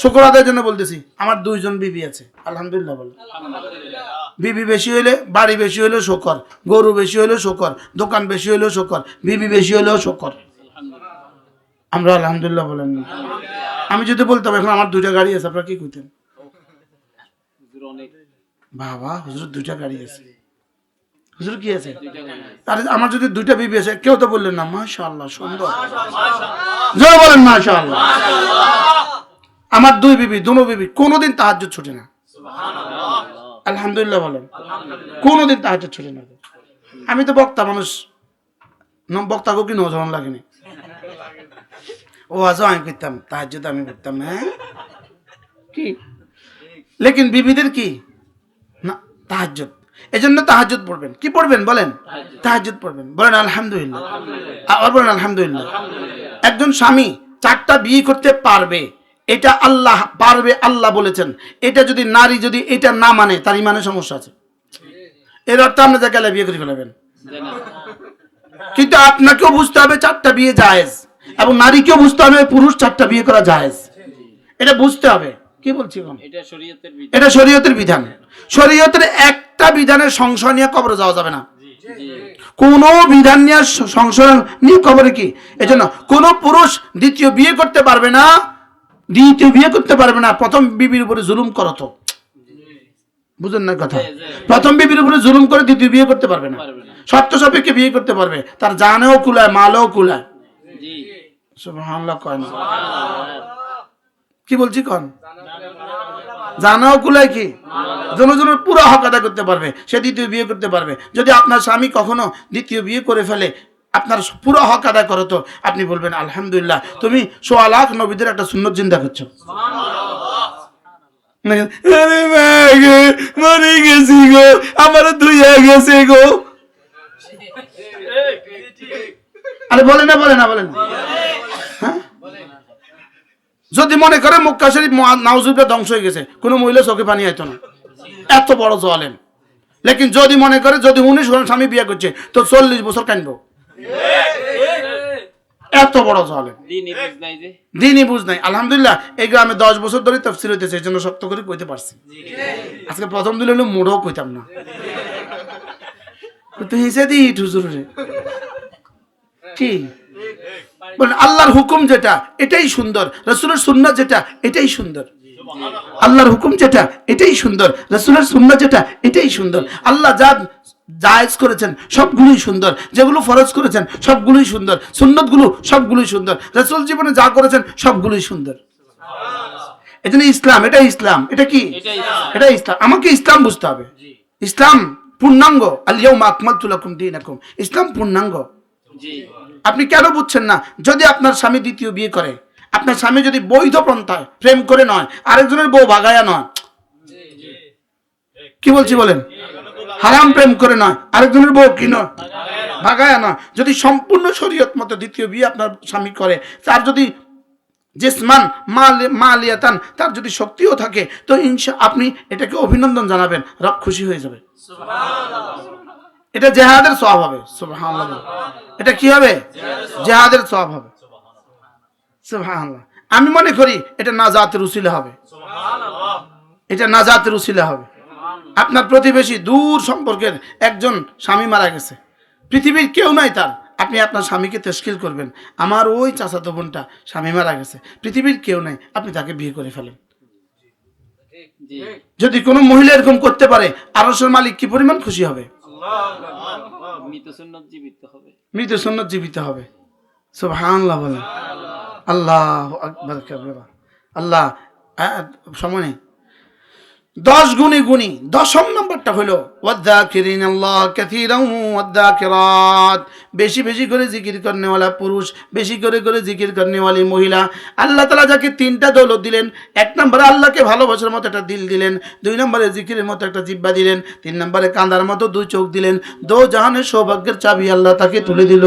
শুকর আদায়ের জন্য বলতেছি, আমার দুইজন বিবি আছে, আলহামদুলিল্লাহ বল। বিবি বেশি হইলে বাড়ি বেশি হইলেও শকর, গরু বেশি হইলেও শকর, দোকান বেশি হইলেও শকর, বিবি বেশি হইলেও শকর। আমরা আলহামদুলিল্লাহ বলেন। আমি যদি বলতাম, এখন আমার দুইটা গাড়ি আছে, আপনারা কি কইতেন? বাবা, হুজুর দুইটা গাড়ি আছে। হুজুর কি আছে? আরে আমার যদি দুইটা বিবি আছে, কেউ তো বললেন না, মাশাআল্লাহ, সুন্দর। জোরে বলেন মাশাআল্লাহ। আমার দুই বিবি দুনো বিবি কোনোদিন তাহাজ্জুদ ছুটে না। আলহামদুলিল্লাহ বলেন কোনোদিন তাহাজ্জুদ ছুটে না। আমি তো বক্তা মানুষ বক্তাকেও কি নজর লাগেনি? ও আজও আমি করতাম তাহাজ্জুদ আমি করতাম হ্যাঁ? কি? লেকিন বিবিদের কি? না তাহাজ্জুদ। এই জন্য তাহাজ্জুদ পড়বেন। কি পড়বেন বলেন? তাহাজ্জুদ। পড়বেন। বলেন আলহামদুলিল্লাহ। আবার বলেন আলহামদুলিল্লাহ। একজন স্বামী চারটা বিয়ে করতে পারবে এটা আল্লাহ পারবে আল্লাহ বলেছেন। এটা যদি নারী যদি এটা না মানে তার ইমানে সমস্যা আছে। এর অর্থ আপনি গেলে বিয়ে করে ফেলাবেন। কিন্তু আপনাকেও বুঝতে হবে চারটা বিয়ে জায়েজ এবং নারীকেও বুঝতে হবে পুরুষ চারটা বিয়ে করা জায়েজ। এটা বুঝতে হবে। কি বলছি এটা শরীয়তের বিধান। শরীয়তের একটা বিধানের সংশয় নিয়ে কবরে যাওয়া যাবে না। কোন বিধান নিয়ে সংশয় নিয়ে কবরে কি? এজন্য কোন পুরুষ দ্বিতীয় বিয়ে করতে পারবে না দ্বিতীয় বিয়ে করতে পারবে না প্রথম বিবির উপরে জুলুম করো তো। বুঝেন না কথা? প্রথম বিবির উপরে জুলুম করে দ্বিতীয় বিয়ে করতে পারবে না। শর্ত সাপেক্ষে বিয়ে করতে পারবে। তার জানেও কুলায় মালেও কুলায়। কি বলছি কন? জানাও কুলায় কি? জনজনের পুরো হক আদায় করতে পারবে। সে দ্বিতীয় বিয়ে করতে পারবে। যদি আপনার স্বামী কখনো দ্বিতীয় বিয়ে করে ফেলে আপনার পুরো হক আদায় করো তো। আপনি বলবেন, আলহামদুলিল্লাহ, তুমি সোয়া লাখ নবীদের একটা সুন্নত চিন্তা করছ। গো আমার গো। আরে বলে না বলে না হ্যাঁ? যদি মনে করে মক্কা শরীফ নাউজুবটা ধ্বংস হয়ে গেছে, কোনো মহিলা চোখে পানি আইতো না। এত বড় জলেম লেকিন যদি মনে করে, যদি উনিশ জন স্বামী বিয়ে করছে, তো চল্লিশ বছর কানবো এত বড় জলেম। দিনই বুঝ নাই আলহামদুলিল্লাহ এই গ্রামে দশ বছর ধরে তফসিল হইতেছে এই জন্য শক্ত করে কইতে পারছি। আজকে প্রথম দিলে হলো মোড়ও কইতাম না। তুই হিসে দি হুজুর রে। কি? বলেন আল্লাহর হুকুম যেটা এটাই সুন্দর। রসুলের সুন্নাত যেটা এটাই সুন্দর। আল্লাহর হুকুম যেটা এটাই সুন্দর। রসুলের সুন্নাত যেটা এটাই সুন্দর। আল্লাহ যা জায়েজ করেছেন সবগুলোই সুন্দর। যেগুলো ফরজ করেছেন সবগুলোই সুন্দর। সুন্নতগুলো সবগুলোই সুন্দর। রসুল জীবনে যা করেছেন সবগুলোই সুন্দর। এজন্য ইসলাম এটা ইসলাম। এটা কি? এটা ইসলাম। আমাকে ইসলাম বুঝতে হবে। ইসলাম পূর্ণাঙ্গ। আলিয়াউমা আকমালতু লাকুম দীনাকুম। ইসলাম পূর্ণাঙ্গ। আপনি কেন বুঝছেন না? যদি আপনার স্বামী দ্বিতীয় বিয়ে করে আপনার স্বামী যদি বৈধ পন্থায় প্রেম করে নয় আরেকজনের বউ ভাগায়া নয়। কি বলছি বলেন? হারাম প্রেম করে নয় আরেকজনের বউ কি নয় ভাগায়া নয় যদি সম্পূর্ণ শরীয়ত মতো দ্বিতীয় বিয়ে আপনার স্বামী করে তার যদি জেসমান মালিয়াতান তার যদি শক্তিও থাকে তো ইনশা আপনি এটাকে অভিনন্দন জানাবেন রব খুশি হয়ে যাবে। এটা জেহাদের সব হবে। এটা কি হবে? জেহাদের সব হবে। আমি মনে করি এটা নাজাতের উসিলা হবে। এটা নাজাতের উসিলা হবে। আপনার প্রতিবেশী দূর সম্পর্কের একজন স্বামী মারা গেছে। পৃথিবীর কেউ নাই তার। আপনি আপনার স্বামীকে তেস্কিল করবেন। আমার ওই চাচাতো বোনটা স্বামী মারা গেছে। পৃথিবীর কেউ নাই। আপনি তাকে বিয়ে করে ফেলেন। যদি কোনো মহিলা এরকম করতে পারে, আরসের মালিক কি পরিমাণ খুশি হবে? মৃত সুন্নত জীবিত হবে। আল্লাহ আল্লাহ সময় নেই। দশ গুণে গুণী দশম নম্বরটা হলো ওয়াদ্দাকিরিন আল্লাহ কাসীরান ওয়াদ্দাকিরাত। বেশি বেশি করে জিকির করনেওয়ালা পুরুষ বেশি করে করে জিকির করনেওয়ালি মহিলা। আল্লাহ তালা যাকে তিনটা দৌলত দিলেন এক নম্বরে আল্লাহকে ভালোবাসার মতো একটা দিল দিলেন দুই নম্বরে জিকিরের মতো একটা জিব্বা দিলেন তিন নম্বরে কাঁদার মতো দুই চোখ দিলেন দো জাহানের সৌভাগ্যের চাবি আল্লাহ তাকে তুলে দিল।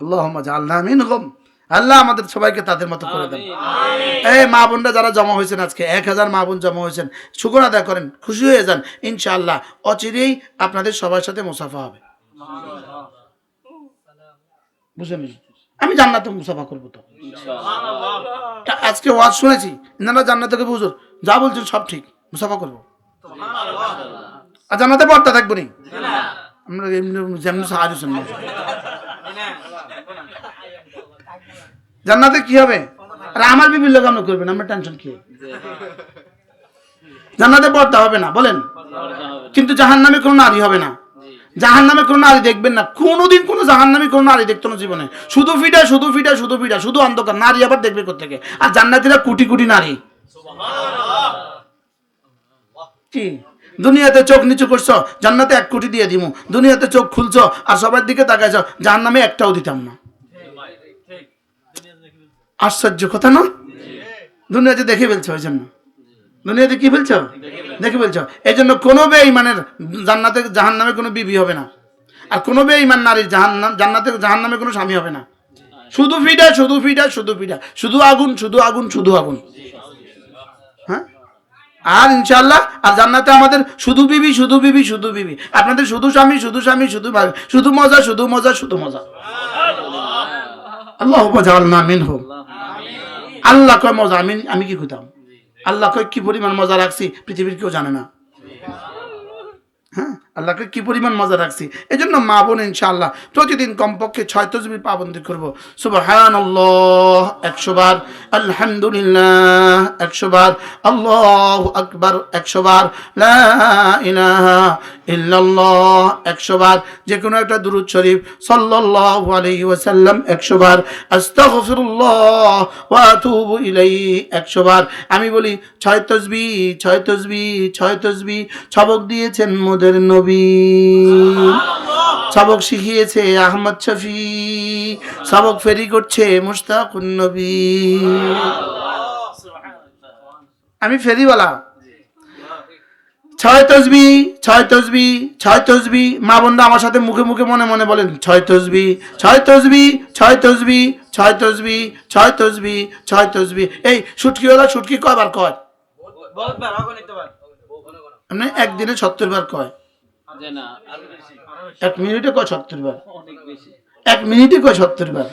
আল্লাহ জাল্লাহ মিনহুম। আল্লাহ আমাদের সবাইকে তাদের মতো করে দেন। এই মা বোনরা যারা জমা হয়েছেন আজকে এক হাজার মা বোন জমা হয়েছেন শুকর আদায় করেন খুশি হয়ে যান ইনশাআল্লাহ অচিরেই আপনাদের সবার সাথে মুসাফা হবে। বুঝলেন আমি জান্নাতে মুসাফা করব তো। আজকে ওয়াজ শুনেছি ইনারা জান্নাত বুঝুর যা বলছেন সব ঠিক মুসাফা করব। আর জান্নাতে পর্দা থাকব নি? আমরা এমনি যেমনি সাহায্য শুনব। জান্নাতে কি হবে? আর আমার লোক আমরা করবেন আমরা টেনশন কি? জান্নাতে পর্দা হবে না, বলেন। কিন্তু জাহান নামে কোনো নারী হবে না। জাহান নামে কোনো নারী দেখবেন না, কোনোদিন কোনো জাহান নামে কোনো নারী দেখতো না জীবনে। শুধু ফিটা শুধু ফিটা শুধু ফিটা শুধু অন্ধকার, নারী আবার দেখবে কোথেকে আর জান্নাতিরা কোটি কোটি নারী। কি? দুনিয়াতে চোখ নিচু করছ, জান্নাতে এক কোটি দিয়ে দিমু। দুনিয়াতে চোখ খুলছো আর সবার দিকে তাকাইছো জাহান নামে একটাও দিতাম না। আশ্চর্য কথা না? দুনিয়াতে দেখে ফেলছো ওই জন্য দুনিয়াতে কি ফেলছো? দেখে ফেলছো। এই জন্য কোনো বেঈমানের জান্নাতে জাহান নামে কোনো বিবি হবে না। আর কোনো বেঈমান নারীর জাহান নাম জান্নাতে জাহান নামে কোনো স্বামী হবে না। শুধু ফিডা শুধু ফিডা শুধু ফিডা শুধু আগুন শুধু আগুন শুধু আগুন। হ্যাঁ? আর ইনশাল্লাহ আর জান্নাতে আমাদের শুধু বিবি শুধু বিবি শুধু বিবি। আপনাদের শুধু স্বামী শুধু স্বামী, শুধু শুধু মজা শুধু মজা শুধু মজা। আল্লাহ জালনা হোক আল্লাহ কয় মজা আমি আমি কি কইতাম আল্লাহ কয় কি পরিমাণ মজা রাখছি পৃথিবীর কেউ জানে না। হ্যাঁ? আল্লাহকে কি পরিমাণ মজা রাখছি? এই জন্য মা বোন, ইনশাআল্লাহ, প্রতিদিন কমপক্ষে ছয় তসবি পাবন্দি করব। সুবহান আল্লাহ একশো বার। আলহামদুলিল্লাহ, একশো বার। আল্লাহ আকবার, একশো বার। লা ইলাহা ইল্লাল্লাহ, একশো বার। যে কোনো একটা দুরুদ শরীফ, সাল্লাল্লাহু আলাইহি ওয়াসাল্লাম, একশো বার। আস্তাগফিরুল্লাহ ওয়া আতুবু ইলাইহি, একশো বার। আমি বলি, ছয় তসবি ছয় তসবি ছয় তসবি, ছবক দিয়েছেন মোদের নবী। সবক শিখিয়েছে আহমদ শফি। সবক ফেরি করছে মুস্তাকুন নবী। আমি ফেরিওয়ালা। ছয় তসবি ছয় তসবি ছয় তসবি। মা বোনরা আমার সাথে মুখে মুখে মনে মনে বলেন ছয় তসবি ছয় তসবি ছয় তসবি ছয় তসবি ছয় তসবি ছয় তসবি। এই সুটকিওয়ালা সুটকি কয়বার কয়? এমনি একদিনে সত্তর বার কয়। এক মিনিটে কয় সত্তর বার? এক মিনিটে কয় সত্তর বার?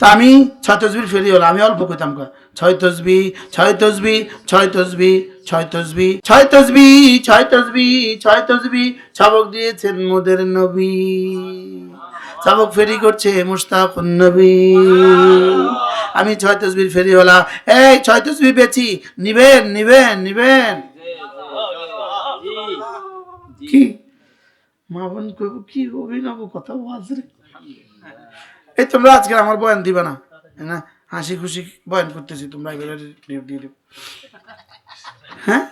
তা আমি ছয় তসবির ফেরি হলো আমি অল্প কইতাম কয় ছয় তসবি ছয় তসবি ছয় তসবি ছয় তসবি ছয় তসবি ছয় তসবি ছয় তসবি সবক দিয়েছেন মোদের নবী। সবক ফেরি করছে মুস্তাক নবী। আমি ছয় তসবির ফেরি হলা এই ছয় তসবি বেচি নিবেন নিবেন নিবেন। কি? মা বোন কইব, কি অভিনব কথা ওয়াজ রে? এই তোমরা আজকে আমার বয়ান দিবে না। না, হাসি খুশি বয়ান করতেছি, তোমরা এগুলো দিয়ে দিও। হ্যাঁ?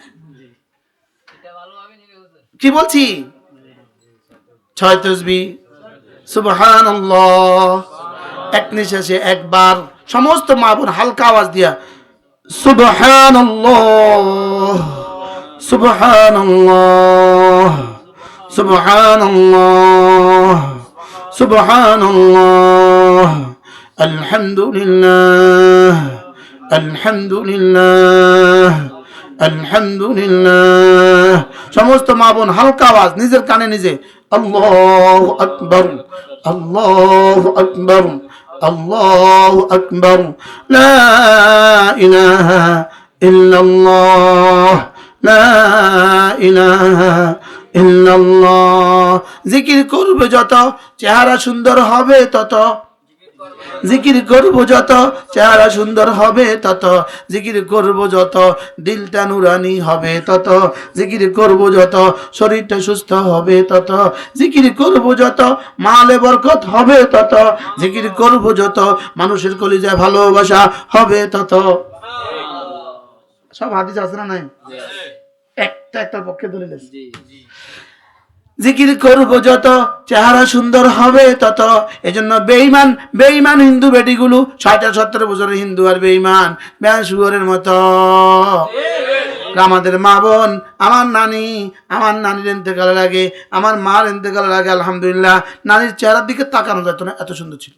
কি বলছি? ছয় তসবি। সুবহান এক নিঃশ্বাসে একবার সমস্ত মা বোন হালকা আওয়াজ দিয়া সুবহান সুবহান سبحان الله سبحان الله الحمد لله الحمد لله الحمد لله সমস্ত মা বোন হালকা আওয়াজ নিজের কানে নিজে আল্লাহ আকবর আল্লাহ আকবর আল্লাহ আকবর লা ইলাহা ইল্লাল্লাহ লা ইলাহা ইল্লাল্লাহ। জিকির করবে যত, চেহারা সুন্দর হবে তত। জিকির করব যত, চেহারা সুন্দর হবে তত। জিকির করব যত, দিলটা নুরানি হবে তত। জিকির করব যত, শরীরটা সুস্থ হবে তত। জিকির করব যত, মালে বরকত হবে তত। জিকির করব যত, মানুষের কলিজায় ভালোবাসা হবে তত। সব হাদিস আছে না নাই? একটা একটা পক্ষে দলিল আছে জি জি। জিকির করব যত চেহারা সুন্দর হবে তত। এজন্য বেইমান বেইমান হিন্দু বেটিগুলো ছয়টা সত্তর বছরের হিন্দু আর বেইমান ব্যাসুয়ারের মতো। আমাদের মা বোন আমার নানি আমার নানির এতেকাল লাগে আমার মার এতেকাল লাগে আলহামদুলিল্লাহ। নানির চেহারার দিকে তাকানো যেত না এত সুন্দর ছিল।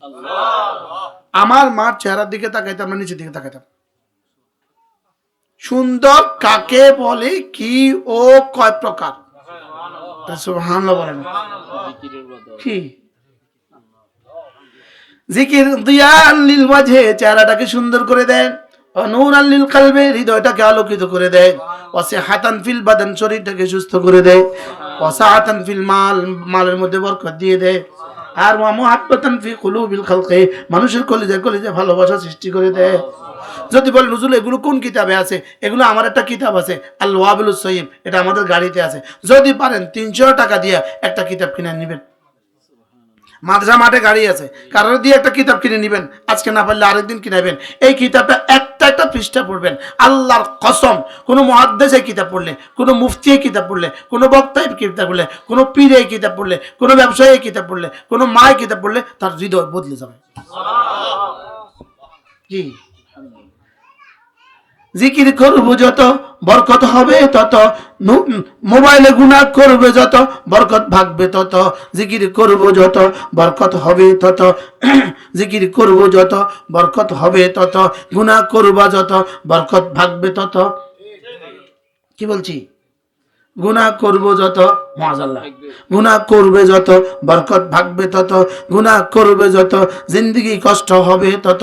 আমার মার চেহারার দিকে তাকাইতাম না নিচের দিকে তাকাইতাম। সুন্দর কাকে বলে, কি ও কয় প্রকার? বলেন। কি? জিকির দিয়ান মাঝে চেহারাটাকে সুন্দর করে দেন নূর আল্লিল কালবে, হৃদয়টাকে আলোকিত করে দেয় অসে হাতান ফিল বাদান, শরীরটাকে সুস্থ করে দেয় অসা হাতান ফিল মাল, মালের মধ্যে বরকত দিয়ে দেয় আর মামু হাব্বাতান ফি কুলুবিল খালকে, মানুষের কলিজা কলিজা ভালোবাসা সৃষ্টি করে দেয় যদি বলে নজরুল এগুলো কোন কিতাবে আছে? এগুলো আমার একটা কিতাব আছে আল ওয়াবিল সহিম এটা আমাদের গাড়িতে আছে। যদি পারেন তিনশো টাকা দিয়ে একটা কিতাব কিনে নেবেন। মাদ্রাসা মাঠে গাড়ি আছে কারোর দিয়ে একটা কিতাব কিনে নেবেন। আজকে না পারলে আরেকদিন কিনাবেন। এই কিতাবটা একটা একটা পৃষ্ঠা পড়বেন। আল্লাহর কসম কোনো মহাদ্দেশ এই কিতাব পড়লে কোনো মুফতি এই কিতাব পড়লে কোনো বক্তায় কিতাব পড়লে কোনো পীরে এই কিতাব পড়লে কোনো ব্যবসায়ী এই কিতাব পড়লে কোনো মায় কিতাব পড়লে তার হৃদয় বদলে যাবে। জি। জিকির করব যত, বরকত হবে তত মোবাইলে গুণা করবে যত, বরকত ভাগবে তত, জিকির করব যত, বরকত হবে তত, জিকির করব যত, বরকত হবে তত গুণা করবা যত, বরকত ভাগবে তত। কি বলছি? গুণা করব যত মাজাল্লাহ গুণা করবে যত, বরকত ভাগবে তত গুণা করবে যত, জিন্দগি কষ্ট হবে তত।